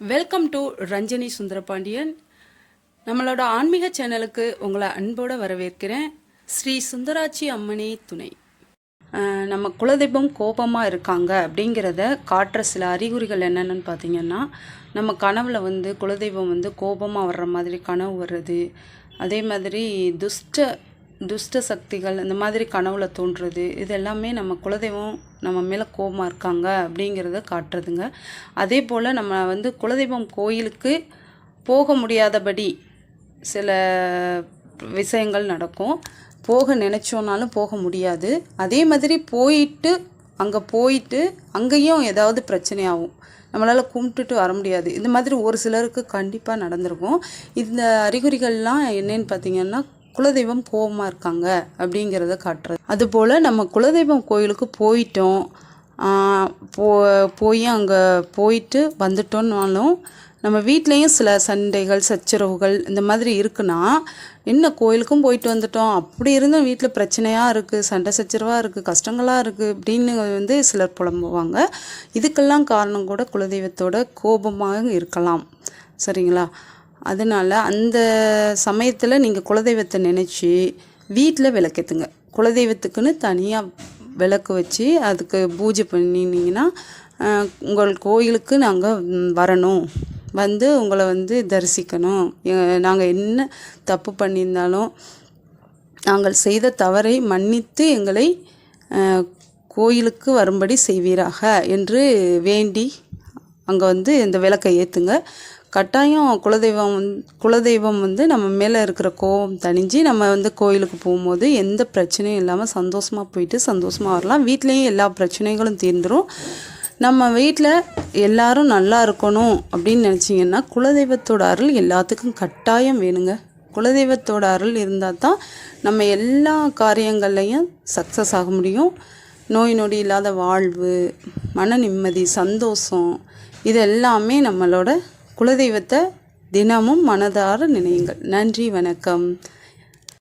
Welcome to Ranjani Sundarapandian. நம்மளோட ஆன்மீக சேனலுக்கு உங்களை அன்போடு வரவேற்கிறேன். ஸ்ரீ சுந்தராட்சி அம்மனே துணை. நம்ம குலதெய்வம் கோபமாக இருக்காங்க அப்படிங்கிறத காட்டுற சில அறிகுறிகள் என்னென்னு பார்த்தீங்கன்னா நம்ம கனவில் வந்து குலதெய்வம் வந்து கோபமாக வர்ற மாதிரி கனவு வர்றது. அதே மாதிரி துஷ்ட துஷ்ட சக்திகள் இந்த மாதிரி கனவுல தோன்றுறது இது எல்லாமே நம்ம குலதெய்வம் நம்ம மேலே கோபமாக இருக்காங்க அப்படிங்கிறத காட்டுறதுங்க. அதே போல் நம்ம வந்து குலதெய்வம் கோயிலுக்கு போக முடியாதபடி சில விஷயங்கள் நடக்கும். போக நினச்சோன்னாலும் போக முடியாது. அதே மாதிரி போயிட்டு அங்கே போயிட்டு அங்கேயும் ஏதாவது பிரச்சனையாகும். நம்மளால் கும்பிட்டுட்டு வர முடியாது. இந்த மாதிரி ஒரு சிலருக்கு கண்டிப்பாக நடந்திருக்கும். இந்த அறிகுறிகள்லாம் என்னென்னு பார்த்தீங்கன்னா குலதெய்வம் கோபமாக இருக்காங்க அப்படிங்கிறத காட்டுறது. அதுபோல் நம்ம குலதெய்வம் கோயிலுக்கு போயிட்டோம். போ போய் அங்கே போயிட்டு வந்துட்டோம்னாலும் நம்ம வீட்லேயும் சில சண்டைகள் சச்சரவுகள் இந்த மாதிரி இருக்குன்னா என்ன கோயிலுக்கும் போயிட்டு வந்துட்டோம். அப்படி இருந்தும் வீட்டில் பிரச்சனையாக இருக்குது சண்டை சச்சரவாக இருக்குது கஷ்டங்களாக இருக்குது அப்படின்னு வந்து சிலர் புலம்புவாங்க. இதுக்கெல்லாம் காரணம் கூட குலதெய்வத்தோட கோபமாக இருக்கலாம். சரிங்களா? அதனால் அந்த சமயத்தில் நீங்கள் குலதெய்வத்தை நினச்சி வீட்டில் விளக்கேற்றுங்க குலதெய்வத்துக்குன்னு தனியாக விளக்கு வச்சு அதுக்கு பூஜை பண்ணினீங்கன்னா உங்கள் கோயிலுக்கு நாங்கள் வரணும். வந்து உங்களை வந்து தரிசிக்கணும். நாங்கள் என்ன தப்பு பண்ணியிருந்தாலும் நாங்கள் செய்த தவறை மன்னித்து எங்களை கோயிலுக்கு வரும்படி செய்வீராக என்று வேண்டி அங்கே வந்து இந்த விளக்கை ஏற்றுங்க கட்டாயம் குலதெய்வம் குலதெய்வம் வந்து நம்ம மேலே இருக்கிற கோபம் தணிஞ்சு நம்ம வந்து கோயிலுக்கு போகும்போது எந்த பிரச்சனையும் இல்லாமல் சந்தோஷமாக போயிட்டு சந்தோஷமாக வரலாம். வீட்லேயும் எல்லா பிரச்சனைகளும் தீர்ந்துடும் நம்ம வீட்டில் எல்லாரும் நல்லா இருக்கணும் அப்படின்னு நினச்சிங்கன்னா குலதெய்வத்தோட அருள் எல்லாத்துக்கும் கட்டாயம் வேணுங்க. குலதெய்வத்தோட அருள் இருந்தால் தான் நம்ம எல்லா காரியங்கள்லையும் சக்ஸஸ் ஆக முடியும். நோய் நொடி இல்லாத வாழ்வு மன நிம்மதி சந்தோஷம் இது எல்லாமே நம்மளோட குலதெய்வத்தை தினமும் மனதார நினையுங்கள். நன்றி வணக்கம்.